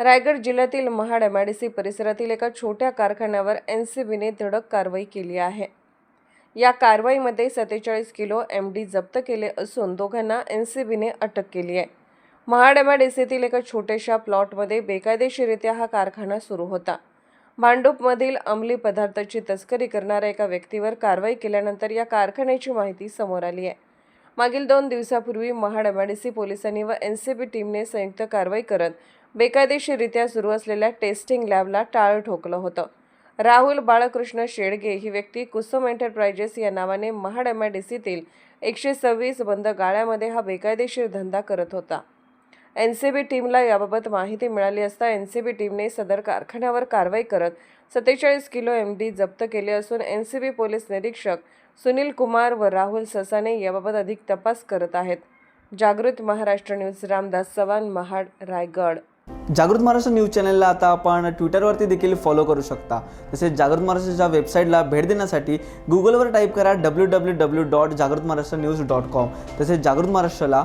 रायगड जिल्ह्यातील Mahad M I D C परिसरातील एका छोट्या कारखान्यावर एन सी बीने धडक कारवाई केली आहे. या कारवाईमध्ये सत्तेचाळीस किलो एम डी जप्त केले असून दोघांना एन सी बीने अटक केली आहे. महाड एम आय डी सीतील एका छोट्याशा प्लॉटमध्ये बेकायदेशीरित्या हा कारखाना सुरू होता. भांडूपमधील अंमली पदार्थाची तस्करी करणाऱ्या एका व्यक्तीवर कारवाई केल्यानंतर या कारखान्याची माहिती समोर आली आहे. मागील दोन दिवसापूर्वी महाड एमआयडीसी पोलिसांनी व एन सी बी टीमने संयुक्त कारवाई करत बेकायदेशीररित्या सुरू असलेल्या टेस्टिंग लॅबला टाळं ठोकलं होतं. राहुल बाळकृष्ण शेडगे ही व्यक्ती कुसुम एंटरप्राइजेस या नावाने महाड एमआयडीसीतील सीतील एकशे सव्वीस बंद गाळ्यामध्ये हा बेकायदेशीर धंदा करत होता. एन सी बी टीमला याबाबत माहिती मिळाली असता एन सी बी टीमने सदर कारखान्यावर कारवाई करत सत्तेचाळीस किलो एम डी जप्त केले असून एन सी बी पोलीस निरीक्षक सुनील कुमार व राहुल ससाने याबाबत अधिक तपास करत आहेत. जागृत महाराष्ट्र न्यूज रामदास चव्हाण महाड रायगड. जागृत महाराष्ट्र न्यूज चॅनलला आता आपण ट्विटरवरती देखील फॉलो करू शकता. तसेच जागृत महाराष्ट्राच्या वेबसाईटला भेट देण्यासाठी गुगलवर टाईप करा डब्ल्यू डब्ल्यू डब्ल्यू डॉट जागृत महाराष्ट्र न्यूज डॉट कॉम तसेच जागृत महाराष्ट्राला